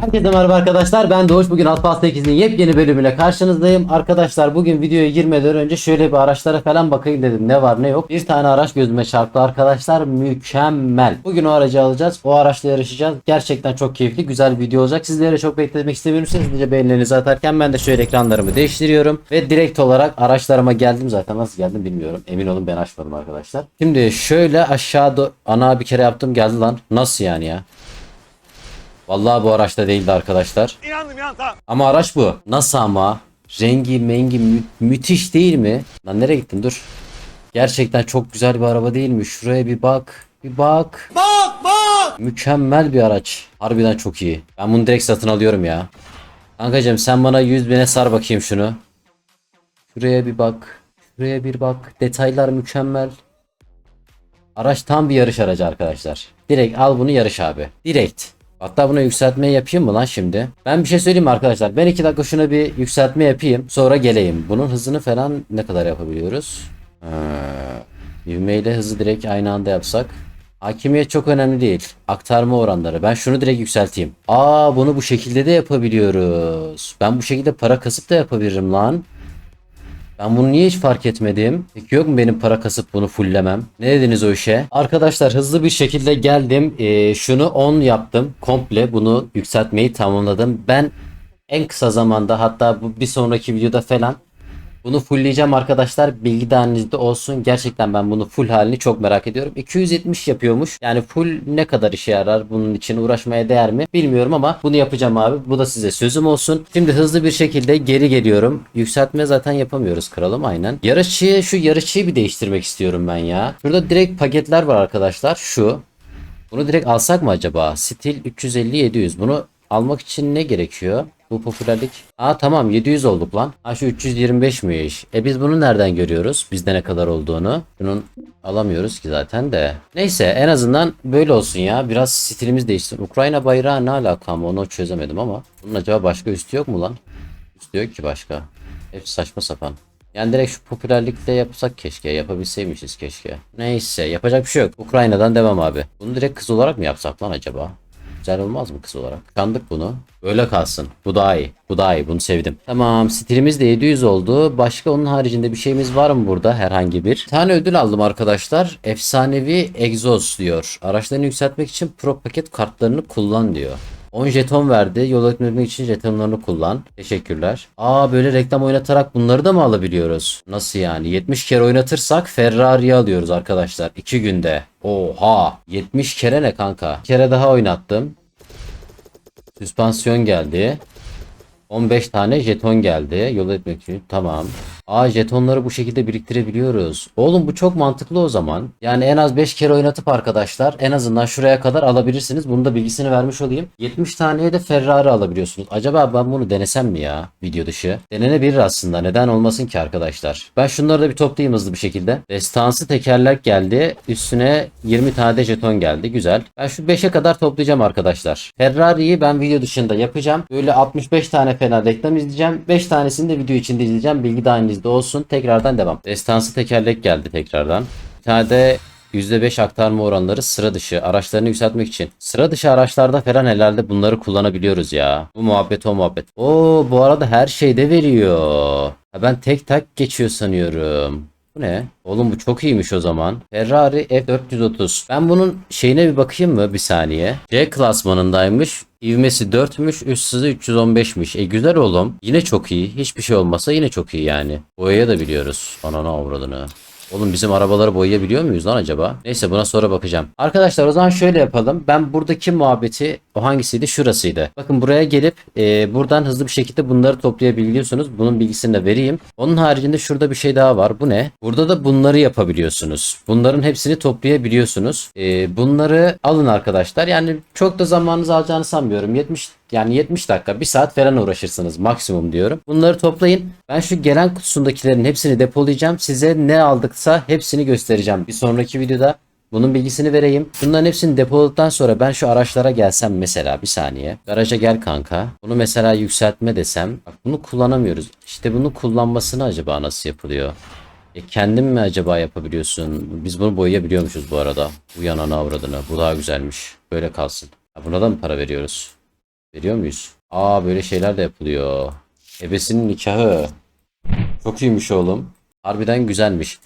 Herkese merhaba arkadaşlar ben Doğuş. Bugün Atlas 8'in yepyeni bölümüyle karşınızdayım. Arkadaşlar bugün videoya girmeden önce şöyle bir araçlara falan bakayım dedim. Ne var ne yok? Bir tane araç gözüme çarptı arkadaşlar. Mükemmel. Bugün o aracı alacağız. O araçla yarışacağız. Gerçekten çok keyifli güzel bir video olacak. Sizlere çok beklemek istemiyorum. Sizce beğenilerinizi atarken ben de şöyle ekranlarımı değiştiriyorum. Ve direkt olarak araçlarıma geldim zaten. Nasıl geldim bilmiyorum. Emin olun ben açmadım arkadaşlar. Şimdi şöyle aşağıda ana bir kere yaptım geldi lan. Nasıl yani ya Vallahi bu araçta değildi arkadaşlar. İnandım ya tamam. Ama araç bu. Nasıl ama? Rengi mengi mü- müthiş değil mi? Lan nereye gittin dur. Gerçekten çok güzel bir araba değil mi? Şuraya bir bak. Bir bak. Bak bak. Mükemmel bir araç. Harbiden çok iyi. Ben bunu direkt satın alıyorum ya. Kankacığım sen bana 100 bine sar bakayım şunu. Şuraya bir bak. Şuraya bir bak. Detaylar mükemmel. Araç tam bir yarış aracı arkadaşlar. Direkt al bunu yarış abi. Direkt. Hatta buna yükseltme yapayım mı lan şimdi? Ben bir şey söyleyeyim arkadaşlar? Ben 2 dakika şuna bir yükseltme yapayım. Sonra geleyim. Bunun hızını falan ne kadar yapabiliyoruz? Ee, ivmeyle hızı direkt aynı anda yapsak. Hakimiyet çok önemli değil. Aktarma oranları. Ben şunu direkt yükselteyim. Aa bunu bu şekilde de yapabiliyoruz. Ben bu şekilde para kasıp da yapabilirim lan. Ben bunu niye hiç fark etmedim? Peki yok mu benim para kasıp bunu fulllemem? Ne dediniz o işe? Arkadaşlar hızlı bir şekilde geldim. Ee, şunu 10 yaptım. Komple bunu yükseltmeyi tamamladım. Ben en kısa zamanda hatta bu bir sonraki videoda falan bunu fullleyeceğim arkadaşlar. Bilgi dahilinizde olsun. Gerçekten ben bunu full halini çok merak ediyorum. 270 yapıyormuş. Yani full ne kadar işe yarar? Bunun için uğraşmaya değer mi? Bilmiyorum ama bunu yapacağım abi. Bu da size sözüm olsun. Şimdi hızlı bir şekilde geri geliyorum. Yükseltme zaten yapamıyoruz kralım aynen. Yarışçıyı şu yarışçıyı bir değiştirmek istiyorum ben ya. Şurada direkt paketler var arkadaşlar. Şu. Bunu direkt alsak mı acaba? Stil 350-700. Bunu almak için ne gerekiyor? Bu popülerlik. Aa tamam 700 olduk lan. Ha şu 325'miş. E biz bunu nereden görüyoruz? Bizde ne kadar olduğunu. Bunun alamıyoruz ki zaten de. Neyse en azından böyle olsun ya. Biraz stilimiz değişsin. Ukrayna bayrağı ne alaka mı onu çözemedim ama. Bunun acaba başka üstü yok mu lan? Üstü yok ki başka. Hepsi saçma sapan. Yani direkt şu popülerlikle yapsak keşke. Yapabilseymişiz keşke. Neyse yapacak bir şey yok. Ukrayna'dan devam abi. Bunu direkt kız olarak mı yapsak lan acaba? Güzel olmaz mı kız olarak? Kandık bunu. Böyle kalsın. Bu daha iyi. Bu daha iyi. Bunu sevdim. Tamam. Stilimiz de 700 oldu. Başka onun haricinde bir şeyimiz var mı burada? Herhangi bir. Bir tane ödül aldım arkadaşlar. Efsanevi egzoz diyor. Araçlarını yükseltmek için pro paket kartlarını kullan diyor. 10 jeton verdi. Yol etmemek için jetonlarını kullan. Teşekkürler. Aa böyle reklam oynatarak bunları da mı alabiliyoruz? Nasıl yani? 70 kere oynatırsak Ferrari'yi alıyoruz arkadaşlar. 2 günde. Oha. 70 kere ne kanka? Bir kere daha oynattım. Süspansiyon geldi. 15 tane jeton geldi. Yol etmek için. Tamam. Aa jetonları bu şekilde biriktirebiliyoruz. Oğlum bu çok mantıklı o zaman. Yani en az 5 kere oynatıp arkadaşlar en azından şuraya kadar alabilirsiniz. Bunu da bilgisini vermiş olayım. 70 taneye de Ferrari alabiliyorsunuz. Acaba ben bunu denesem mi ya video dışı? Denenebilir aslında. Neden olmasın ki arkadaşlar? Ben şunları da bir toplayayım hızlı bir şekilde. Destansı tekerlek geldi. Üstüne 20 tane de jeton geldi. Güzel. Ben şu 5'e kadar toplayacağım arkadaşlar. Ferrari'yi ben video dışında yapacağım. Böyle 65 tane fena reklam izleyeceğim. 5 tanesini de video içinde izleyeceğim. Bilgi dahilinizde olsun. Tekrardan devam. Destansı tekerlek geldi tekrardan. Bir tane de %5 aktarma oranları sıra dışı araçlarını yükseltmek için. Sıra dışı araçlarda falan herhalde bunları kullanabiliyoruz ya. Bu muhabbet o muhabbet. Oo bu arada her şeyde veriyor. Ha, ben tek tak geçiyor sanıyorum. Bu ne? Oğlum bu çok iyiymiş o zaman. Ferrari F430. Ben bunun şeyine bir bakayım mı bir saniye. C klasmanındaymış. İvmesi 4'müş, üst hızı 315'miş. E güzel oğlum. Yine çok iyi. Hiçbir şey olmasa yine çok iyi yani. Boyaya da biliyoruz. Ananı avradını. Oğlum bizim arabaları boyayabiliyor muyuz lan acaba? Neyse buna sonra bakacağım. Arkadaşlar o zaman şöyle yapalım. Ben buradaki muhabbeti o hangisiydi? Şurasıydı. Bakın buraya gelip e, buradan hızlı bir şekilde bunları toplayabiliyorsunuz. Bunun bilgisini de vereyim. Onun haricinde şurada bir şey daha var. Bu ne? Burada da bunları yapabiliyorsunuz. Bunların hepsini toplayabiliyorsunuz. E, bunları alın arkadaşlar. Yani çok da zamanınızı alacağını sanmıyorum. 70 yani 70 dakika, 1 saat falan uğraşırsınız maksimum diyorum. Bunları toplayın. Ben şu gelen kutusundakilerin hepsini depolayacağım. Size ne aldıksa hepsini göstereceğim. Bir sonraki videoda bunun bilgisini vereyim. Bunların hepsini depoladıktan sonra ben şu araçlara gelsem mesela bir saniye. Garaja gel kanka. Bunu mesela yükseltme desem. Bak bunu kullanamıyoruz. İşte bunu kullanmasını acaba nasıl yapılıyor? E kendin mi acaba yapabiliyorsun? Biz bunu boyayabiliyormuşuz bu arada. Bu yanana avradını. Bu daha güzelmiş. Böyle kalsın. Ha, buna da mı para veriyoruz? Veriyor muyuz? Aa böyle şeyler de yapılıyor. Ebesinin nikahı. Çok iyiymiş oğlum. Harbiden güzelmiş.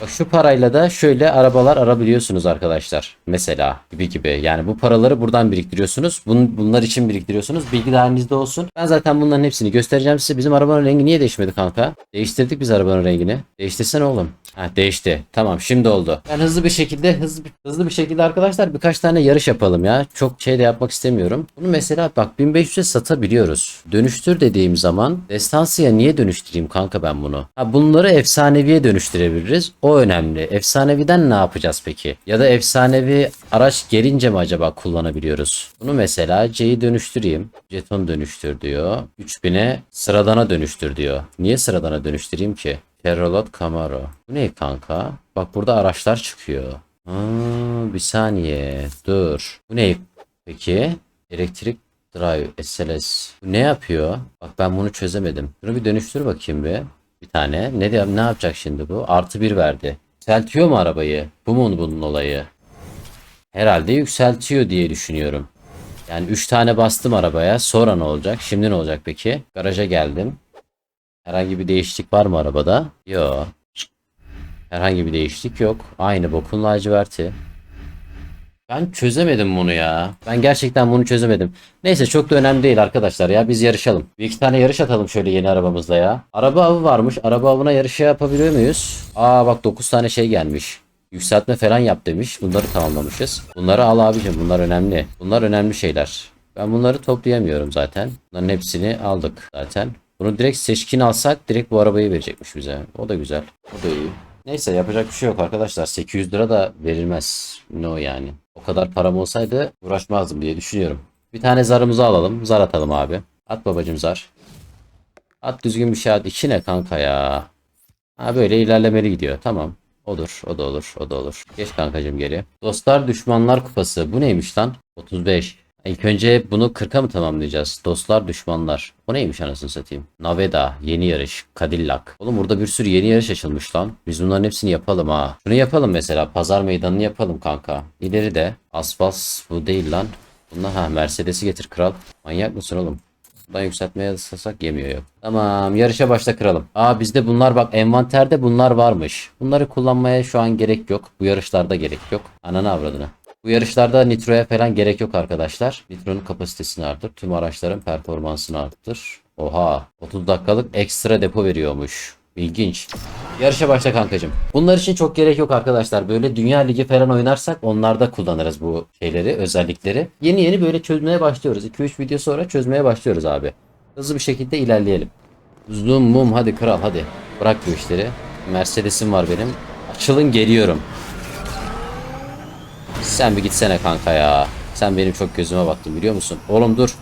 Bak şu parayla da şöyle arabalar arabiliyorsunuz arkadaşlar. Mesela gibi gibi. Yani bu paraları buradan biriktiriyorsunuz. Bun, bunlar için biriktiriyorsunuz. Bilgi dahilinizde olsun. Ben zaten bunların hepsini göstereceğim size. Bizim arabanın rengi niye değişmedi kanka? Değiştirdik biz arabanın rengini. Değiştirsene oğlum. Ha değişti. Tamam şimdi oldu. Ben hızlı bir şekilde hızlı hızlı bir şekilde arkadaşlar birkaç tane yarış yapalım ya. Çok şey de yapmak istemiyorum. Bunu mesela bak 1500'e satabiliyoruz. Dönüştür dediğim zaman destansıya niye dönüştüreyim kanka ben bunu? Ha bunları efsaneviye dönüştürebiliriz. O önemli. Efsaneviden ne yapacağız peki? Ya da efsanevi araç gelince mi acaba kullanabiliyoruz? Bunu mesela C'yi dönüştüreyim. Jeton dönüştür diyor. 3000'e sıradana dönüştür diyor. Niye sıradana dönüştüreyim ki? Chevrolet Camaro. Bu ne kanka? Bak burada araçlar çıkıyor. Aa, bir saniye. Dur. Bu ne peki? Elektrik Drive SLS. Bu ne yapıyor? Bak ben bunu çözemedim. Bunu bir dönüştür bakayım bir. Bir tane. Ne diyor? Ne yapacak şimdi bu? Artı bir verdi. Yükseltiyor mu arabayı? Bu mu bunun olayı? Herhalde yükseltiyor diye düşünüyorum. Yani 3 tane bastım arabaya. Sonra ne olacak? Şimdi ne olacak peki? Garaja geldim. Herhangi bir değişiklik var mı arabada? Yok. Herhangi bir değişiklik yok. Aynı bokun laciverti. Ben çözemedim bunu ya. Ben gerçekten bunu çözemedim. Neyse çok da önemli değil arkadaşlar ya. Biz yarışalım. Bir iki tane yarış atalım şöyle yeni arabamızla ya. Araba avı varmış. Araba avına yarışı yapabiliyor muyuz? Aa bak 9 tane şey gelmiş. Yükseltme falan yap demiş. Bunları tamamlamışız. Bunları al abicim. Bunlar önemli. Bunlar önemli şeyler. Ben bunları toplayamıyorum zaten. Bunların hepsini aldık zaten. Bunu direkt seçkin alsak direkt bu arabayı verecekmiş bize. O da güzel. O da iyi. Neyse yapacak bir şey yok arkadaşlar. 800 lira da verilmez. No yani. O kadar param olsaydı uğraşmazdım diye düşünüyorum. Bir tane zarımızı alalım. Zar atalım abi. At babacım zar. At düzgün bir şey at. İki ne kanka ya. Ha böyle ilerlemeli gidiyor. Tamam. Olur. O da olur. O da olur. Geç kankacım geri. Dostlar düşmanlar kupası. Bu neymiş lan? 35. İlk önce bunu 40'a mı tamamlayacağız? Dostlar düşmanlar. O neymiş anasını satayım? Naveda, yeni yarış, Cadillac. Oğlum burada bir sürü yeni yarış açılmış lan. Biz bunların hepsini yapalım ha. Şunu yapalım mesela. Pazar meydanını yapalım kanka. İleri de. Asfalt bu değil lan. Bunlar ha Mercedes'i getir kral. Manyak mısın oğlum? Buradan yükseltmeye ıslasak yemiyor yok. Tamam yarışa başla kıralım. Aa bizde bunlar bak envanterde bunlar varmış. Bunları kullanmaya şu an gerek yok. Bu yarışlarda gerek yok. Ananı avradını. Bu yarışlarda nitroya falan gerek yok arkadaşlar. Nitronun kapasitesini arttır. Tüm araçların performansını arttır. Oha 30 dakikalık ekstra depo veriyormuş. İlginç. Yarışa başla kankacım. Bunlar için çok gerek yok arkadaşlar. Böyle Dünya Ligi falan oynarsak onlarda kullanırız bu şeyleri, özellikleri. Yeni yeni böyle çözmeye başlıyoruz. 2-3 video sonra çözmeye başlıyoruz abi. Hızlı bir şekilde ilerleyelim. Zoom mum hadi kral hadi. Bırak bu işleri. Mercedes'im var benim. Açılın geliyorum. Sen bir gitsene kanka ya. Sen benim çok gözüme baktın biliyor musun? Oğlum dur.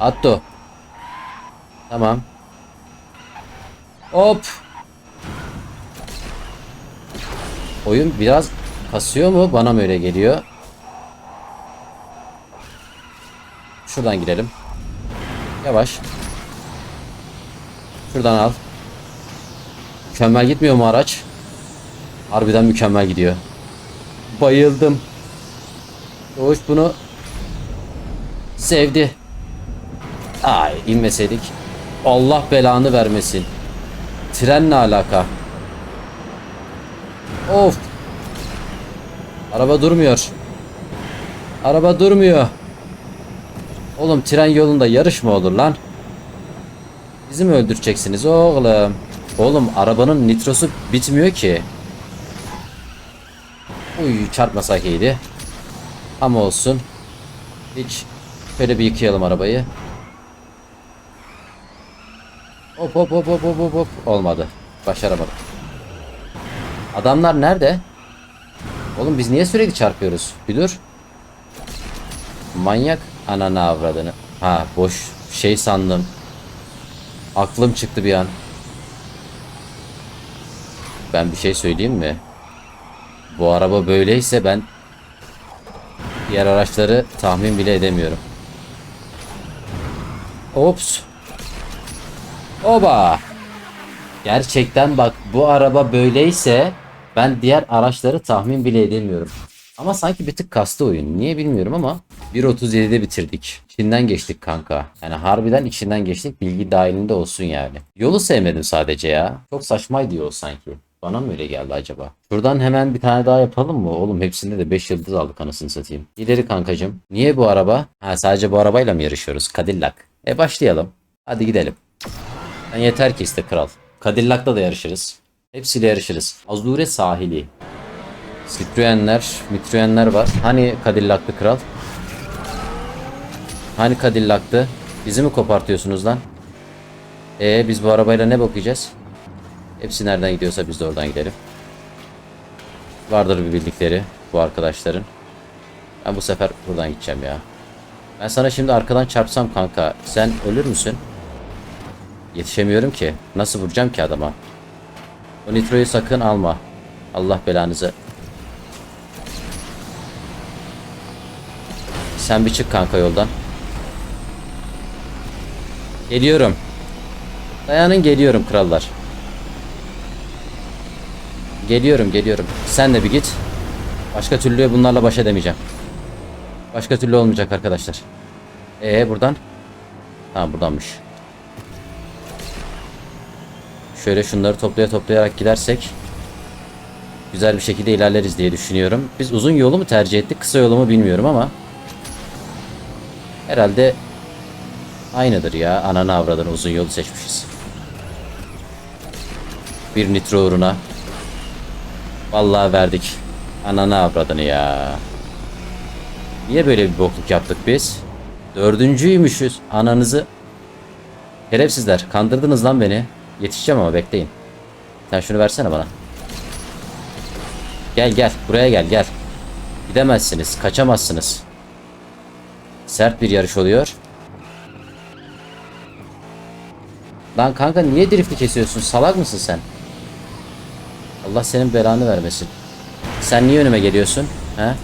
Atto. Tamam. Hop. Oyun biraz kasıyor mu? Bana mı öyle geliyor? Şuradan girelim. Yavaş. Şuradan al. Mükemmel gitmiyor mu araç? Harbiden mükemmel gidiyor. Bayıldım. Doğuş bunu sevdi. Ay inmeseydik. Allah belanı vermesin. Trenle alaka. Of. Araba durmuyor. Araba durmuyor. Oğlum tren yolunda yarış mı olur lan? Bizi mi öldüreceksiniz oğlum? Oğlum arabanın nitrosu bitmiyor ki. Uy çarpmasak iyiydi. Ama olsun. Hiç şöyle bir yıkayalım arabayı. Hop hop hop hop hop hop. Olmadı. Başaramadık. Adamlar nerede? Oğlum biz niye sürekli çarpıyoruz? Bir dur. Manyak ananı avradını. Ha boş şey sandım. Aklım çıktı bir an. Ben bir şey söyleyeyim mi? Bu araba böyleyse ben diğer araçları tahmin bile edemiyorum. Ops. Oba. Gerçekten bak bu araba böyleyse ben diğer araçları tahmin bile edemiyorum. Ama sanki bir tık kastı oyun. Niye bilmiyorum ama 1.37'de bitirdik. İçinden geçtik kanka. Yani harbiden içinden geçtik. Bilgi dahilinde olsun yani. Yolu sevmedim sadece ya. Çok saçmaydı yol sanki. Bana mı öyle geldi acaba? Şuradan hemen bir tane daha yapalım mı? Oğlum hepsinde de 5 yıldız aldık anasını satayım. İleri kankacım. Niye bu araba? Ha sadece bu arabayla mı yarışıyoruz? Cadillac. E başlayalım. Hadi gidelim. Sen yeter ki iste kral. Cadillac'la da yarışırız. Hepsiyle yarışırız. Azure sahili. Citroenler, Mitroenler var. Hani Cadillac'lı kral? Hani Cadillac'tı? Bizi mi kopartıyorsunuz lan? Ee biz bu arabayla ne bakacağız? Hepsi nereden gidiyorsa biz de oradan gidelim. Vardır bir bildikleri bu arkadaşların. Ben bu sefer buradan gideceğim ya. Ben sana şimdi arkadan çarpsam kanka sen ölür müsün? Yetişemiyorum ki. Nasıl vuracağım ki adama? O nitroyu sakın alma. Allah belanızı. Sen bir çık kanka yoldan. Geliyorum. Dayanın geliyorum krallar. Geliyorum geliyorum. Sen de bir git. Başka türlü bunlarla baş edemeyeceğim. Başka türlü olmayacak arkadaşlar. Ee buradan? Tamam buradanmış. Şöyle şunları toplaya toplayarak gidersek güzel bir şekilde ilerleriz diye düşünüyorum. Biz uzun yolu mu tercih ettik, kısa yolu mu bilmiyorum ama herhalde aynıdır ya. Ananı avradını uzun yolu seçmişiz. Bir nitro uğruna. Vallahi verdik. Ananı avradını ya. Niye böyle bir bokluk yaptık biz? Dördüncüymüşüz. Ananızı. Şerefsizler. Kandırdınız lan beni. Yetişeceğim ama bekleyin. Sen şunu versene bana. Gel gel. Buraya gel gel. Gidemezsiniz. Kaçamazsınız. Sert bir yarış oluyor. Lan kanka niye drifti kesiyorsun? Salak mısın sen? Allah senin belanı vermesin. Sen niye önüme geliyorsun? He?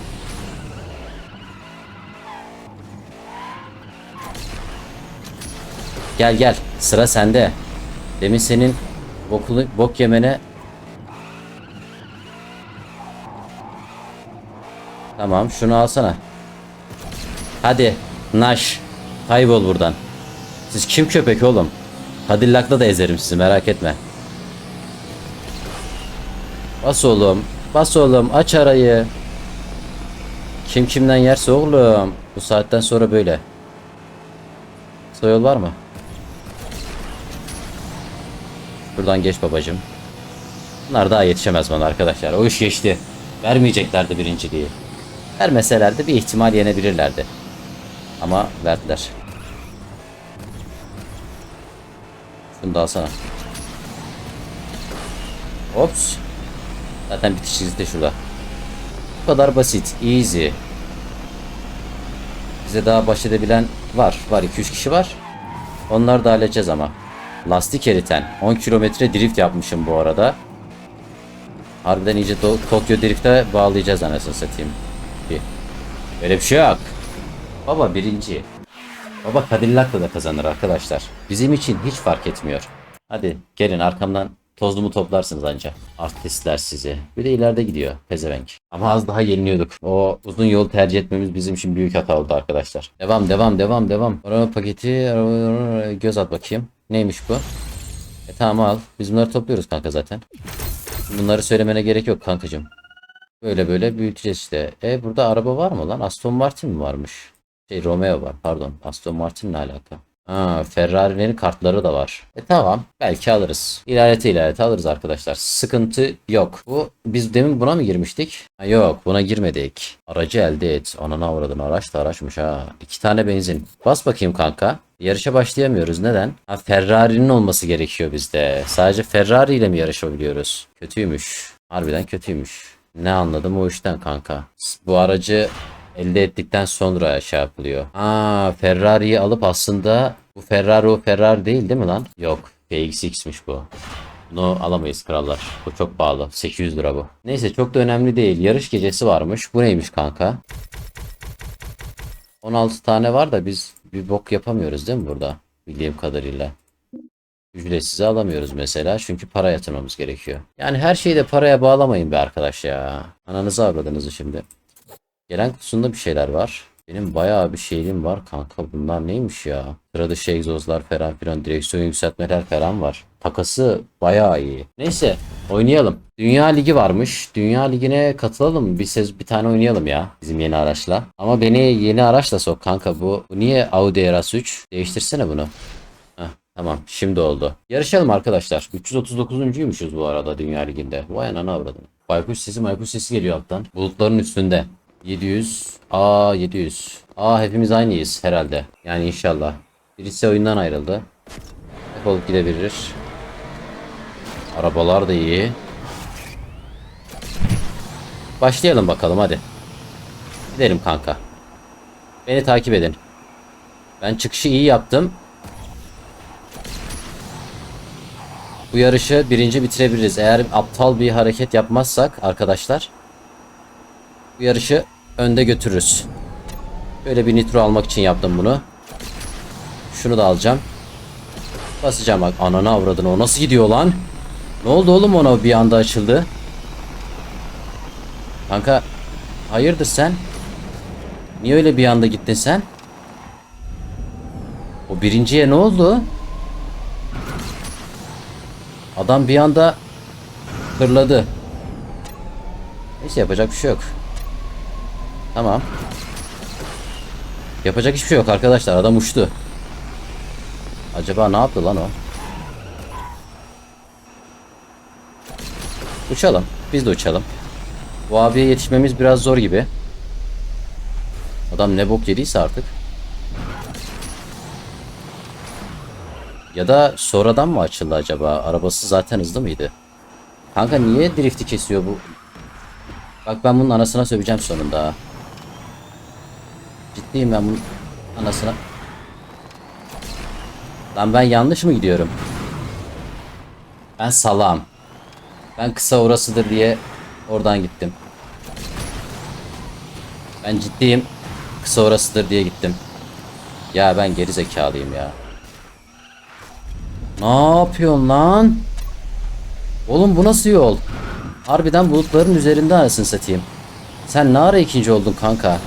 Gel gel. Sıra sende. Demin senin bokulu, bok yemene Tamam şunu alsana. Hadi Naş. Kaybol buradan. Siz kim köpek oğlum? Cadillac'la da ezerim sizi merak etme. Bas oğlum. Bas oğlum aç arayı. Kim kimden yerse oğlum. Bu saatten sonra böyle. Kısa yol var mı? Buradan geç babacım. Bunlar daha yetişemez bana arkadaşlar. O iş geçti. Vermeyeceklerdi birinciliği. Vermeselerdi bir ihtimal yenebilirlerdi. Ama verdiler. Şunu da alsana. Ops. Zaten bitiş çizgisi de şurada. Bu kadar basit. Easy. Bize daha baş edebilen var. Var 2-3 kişi var. Onları da halledeceğiz ama. Lastik eriten. 10 kilometre drift yapmışım bu arada. Harbiden iyice To- Tokyo Drift'e bağlayacağız anasını satayım. Bir. Böyle bir şey yok. Baba birinci. Baba Cadillac'la da kazanır arkadaşlar. Bizim için hiç fark etmiyor. Hadi gelin arkamdan tozlumu toplarsınız anca. Artistler sizi. Bir de ileride gidiyor pezevenk. Ama az daha yeniliyorduk. O uzun yol tercih etmemiz bizim için büyük hata oldu arkadaşlar. Devam devam devam devam. Araba paketi göz at bakayım. Neymiş bu? E tamam al. Biz bunları topluyoruz kanka zaten. Bunları söylemene gerek yok kankacığım. Böyle böyle büyüteceğiz işte. E burada araba var mı lan? Aston Martin mi varmış? Şey Romeo var pardon. Aston Martin ne alaka? Ha, Ferrari'lerin kartları da var. E tamam. Belki alırız. İlerlete ilerlete alırız arkadaşlar. Sıkıntı yok. Bu biz demin buna mı girmiştik? Ha, yok buna girmedik. Aracı elde et. Anana avradın araç da araçmış ha. İki tane benzin. Bas bakayım kanka. Yarışa başlayamıyoruz. Neden? Ha, Ferrari'nin olması gerekiyor bizde. Sadece Ferrari ile mi yarışabiliyoruz? Kötüymüş. Harbiden kötüymüş. Ne anladım o işten kanka. Bu aracı elde ettikten sonra şey yapılıyor. Aa Ferrari'yi alıp aslında bu Ferrari o Ferrari değil değil mi lan? Yok. PXX'miş bu. Bunu alamayız krallar. Bu çok pahalı. 800 lira bu. Neyse çok da önemli değil. Yarış gecesi varmış. Bu neymiş kanka? 16 tane var da biz bir bok yapamıyoruz değil mi burada? Bildiğim kadarıyla. Ücretsiz alamıyoruz mesela çünkü para yatırmamız gerekiyor. Yani her şeyi de paraya bağlamayın be arkadaş ya. Ananızı avradınızı şimdi. Gelen kutusunda bir şeyler var. Benim bayağı bir şeyim var kanka. Bunlar neymiş ya? Sıra dışı egzozlar falan filan. Direksiyon yükseltmeler falan var. Takası bayağı iyi. Neyse oynayalım. Dünya Ligi varmış. Dünya Ligi'ne katılalım. Bir sez bir tane oynayalım ya. Bizim yeni araçla. Ama beni yeni araçla sok kanka bu. Niye Audi RS3? Değiştirsene bunu. Tamam şimdi oldu. Yarışalım arkadaşlar. 339'uncuymuşuz bu arada Dünya Ligi'nde. Vay anana avradını. Baykuş sesi baykuş sesi geliyor alttan. Bulutların üstünde. 700. Aa 700. Aa hepimiz aynıyız herhalde. Yani inşallah. Birisi oyundan ayrıldı. Defolup gidebilir. Arabalar da iyi. Başlayalım bakalım hadi. Gidelim kanka. Beni takip edin. Ben çıkışı iyi yaptım. Bu yarışı birinci bitirebiliriz. Eğer aptal bir hareket yapmazsak arkadaşlar bu yarışı önde götürürüz. Böyle bir nitro almak için yaptım bunu. Şunu da alacağım. Basacağım bak. Ananı avradını. O nasıl gidiyor lan? Ne oldu oğlum ona bir anda açıldı? Kanka hayırdır sen? Niye öyle bir anda gittin sen? O birinciye ne oldu? Adam bir anda fırladı. Neyse yapacak bir şey yok. Tamam. Yapacak hiçbir şey yok arkadaşlar. Adam uçtu. Acaba ne yaptı lan o? Uçalım. Biz de uçalım. Bu abiye yetişmemiz biraz zor gibi. Adam ne bok yediyse artık. Ya da sonradan mı açıldı acaba? Arabası zaten hızlı mıydı? Kanka niye drifti kesiyor bu? Bak ben bunun anasına söveceğim sonunda. Ciddiyim ben bunun anasına. Lan ben yanlış mı gidiyorum? Ben salam. Ben kısa orasıdır diye oradan gittim. Ben ciddiyim. Kısa orasıdır diye gittim. Ya ben geri zekalıyım ya. Ne yapıyorsun lan? Oğlum bu nasıl yol? Harbiden bulutların üzerinde arasını satayım. Sen ne ara ikinci oldun kanka?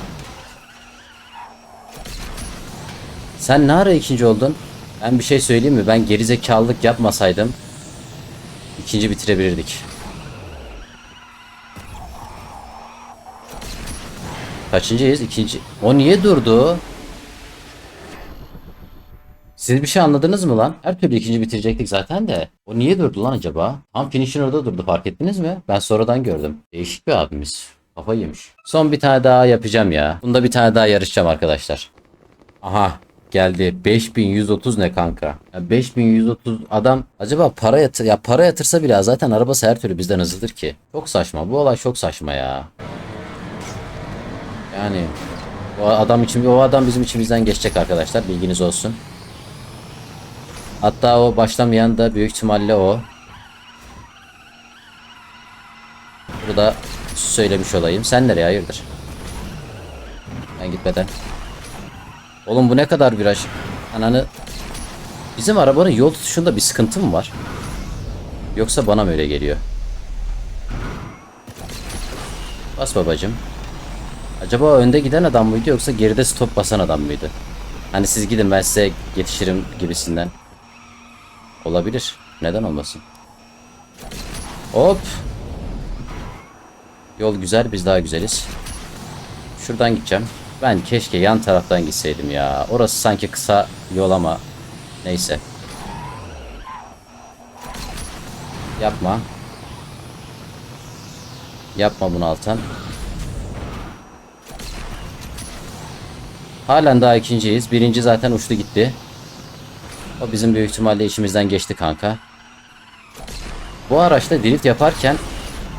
Sen ne ara ikinci oldun? Ben bir şey söyleyeyim mi? Ben gerizekalılık yapmasaydım ikinci bitirebilirdik. Kaçıncıyız? İkinci. O niye durdu? Siz bir şey anladınız mı lan? Her türlü ikinci bitirecektik zaten de. O niye durdu lan acaba? Tam finish'in orada durdu fark ettiniz mi? Ben sonradan gördüm. Değişik bir abimiz. Kafayı yemiş. Son bir tane daha yapacağım ya. Bunda bir tane daha yarışacağım arkadaşlar. Aha geldi. 5130 ne kanka? Ya 5130 adam acaba para yatır ya para yatırsa bile zaten arabası her türlü bizden hızlıdır ki. Çok saçma. Bu olay çok saçma ya. Yani o adam için o adam bizim içimizden geçecek arkadaşlar. Bilginiz olsun. Hatta o başlamayan da büyük ihtimalle o. Burada söylemiş olayım. Sen nereye hayırdır? Ben gitmeden. Oğlum bu ne kadar viraj? Ananı. Bizim arabanın yol tutuşunda bir sıkıntı mı var? Yoksa bana mı öyle geliyor? Bas babacım. Acaba önde giden adam mıydı yoksa geride stop basan adam mıydı? Hani siz gidin ben size yetişirim gibisinden. Olabilir. Neden olmasın? Hop. Yol güzel biz daha güzeliz. Şuradan gideceğim. Ben keşke yan taraftan gitseydim ya. Orası sanki kısa yol ama neyse. Yapma. Yapma bunu Altan. Halen daha ikinciyiz. Birinci zaten uçtu gitti. O bizim büyük ihtimalle işimizden geçti kanka. Bu araçta drift yaparken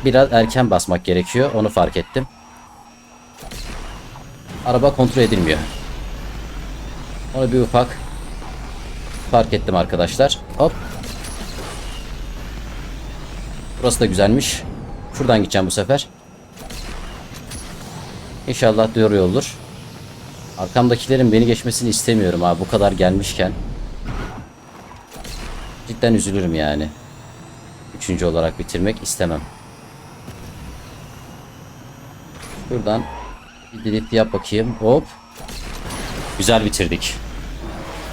biraz erken basmak gerekiyor. Onu fark ettim. Araba kontrol edilmiyor. Onu bir ufak fark ettim arkadaşlar. Hop. Burası da güzelmiş. Şuradan gideceğim bu sefer. İnşallah doğru yoldur. Arkamdakilerin beni geçmesini istemiyorum abi bu kadar gelmişken. Cidden üzülürüm yani. Üçüncü olarak bitirmek istemem. Şuradan bir drift yap bakayım. Hop. Güzel bitirdik.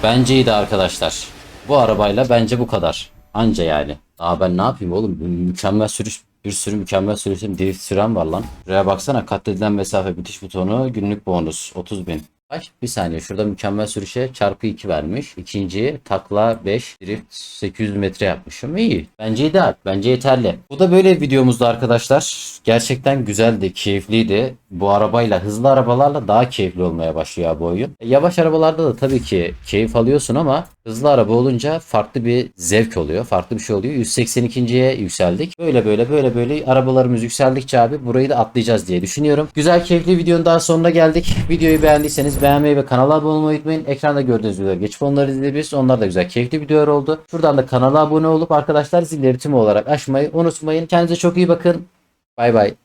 Bence iyiydi arkadaşlar. Bu arabayla bence bu kadar. Anca yani. Daha ben ne yapayım oğlum? Mükemmel sürüş bir sürü mükemmel sürüşüm drift süren var lan. Şuraya baksana katledilen mesafe bitiş butonu günlük bonus 30 bin. Kaç? Bir saniye şurada mükemmel sürüşe çarpı 2 vermiş. İkinci takla 5 drift 800 metre yapmışım. İyi. Bence ideal. Bence yeterli. Bu da böyle bir videomuzdu arkadaşlar. Gerçekten güzeldi, keyifliydi. Bu arabayla hızlı arabalarla daha keyifli olmaya başlıyor bu oyun. E, yavaş arabalarda da tabii ki keyif alıyorsun ama hızlı araba olunca farklı bir zevk oluyor. Farklı bir şey oluyor. 182.ye yükseldik. Böyle böyle böyle böyle arabalarımız yükseldikçe abi burayı da atlayacağız diye düşünüyorum. Güzel keyifli videonun daha sonuna geldik. Videoyu beğendiyseniz beğenmeyi ve kanala abone olmayı unutmayın. Ekranda gördüğünüz videoları geçip onları izleyebilirsiniz. Onlar da güzel keyifli videolar oldu. Şuradan da kanala abone olup arkadaşlar zilleri tüm olarak açmayı unutmayın. Kendinize çok iyi bakın. Bay bay.